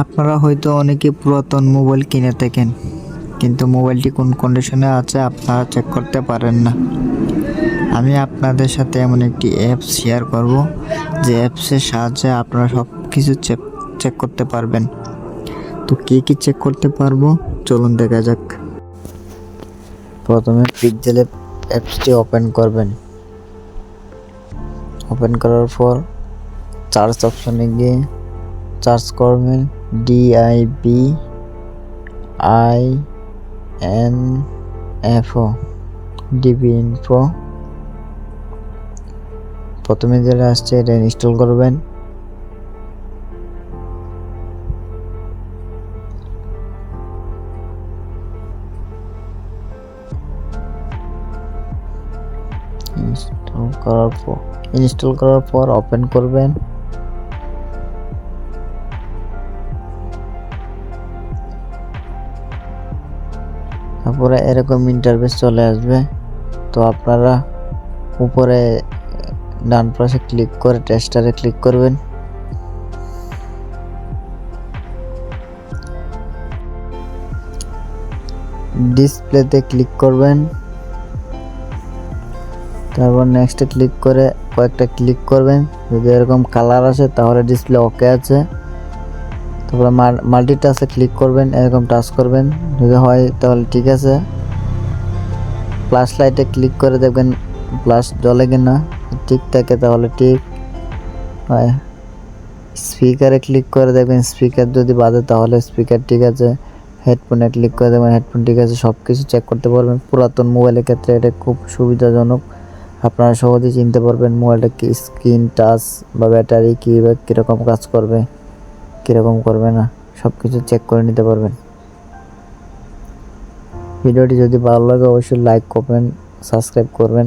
আপনারা হয়তো অনেকে পুরাতন মোবাইল কিনে থাকেন, কিন্তু মোবাইলটি কোন কন্ডিশনে আছে আপনারা চেক করতে পারেন না। আমি আপনাদের সাথে এমন একটি অ্যাপস শেয়ার করব, যে অ্যাপসের সাহায্যে আপনারা সব কিছু চেক চেক করতে পারবেন। তো কী কী চেক করতে পারব? চলুন দেখা যাক। প্রথমে পিকজেলে অ্যাপসটি ওপেন করবেন। ওপেন করার পর চার্জ অপশনে গিয়ে চার্জ করবেন DIB I N এফও DB info প্রথমে যেটা আসছে, এটা ইনস্টল করবেন। ইনস্টল করার পর ইনস্টল করার পর ওপেন করবেন। তারপরে এরকম ইন্টারফেস চলে আসবে। তো আপনারা উপরে ডান পাশে ক্লিক করে টেস্টারে ক্লিক করবেন। ডিসপ্লেতে ক্লিক করবেন। তারপর নেক্সটে ক্লিক করে কয়েকটা ক্লিক করবেন। যদি এরকম কালার আসে তাহলে ডিসপ্লে ওকে আছে। তারপরে মাল্টি টাচে ক্লিক করবেন, এরকম টাচ করবেন। যদি হয়, তাহলে ঠিক আছে। প্লাস লাইটে ক্লিক করে দেখবেন প্লাস জ্বলে কিনা। ঠিক থাকে, তাহলে ঠিক। হয়। স্পিকারে ক্লিক করে দেখবেন স্পিকার যদি বাজে, তাহলে স্পিকার ঠিক আছে। হেডফোনে ক্লিক করে দেখবেন হেডফোন ঠিক আছে। সব কিছু চেক করতে পারবেন। পুরাতন মোবাইলের ক্ষেত্রে এটা খুব সুবিধাজনক। আপনারা সহজেই চিনতে পারবেন মোবাইলটা কি স্ক্রিন টাচ বা ব্যাটারি কী বা কীরকম কাজ করবে। কীরকম করবে না সব কিছু চেক করে নিতে পারবেন। ভিডিওটি যদি ভালো লাগে, অবশ্যই লাইক করবেন সাবস্ক্রাইব করবেন।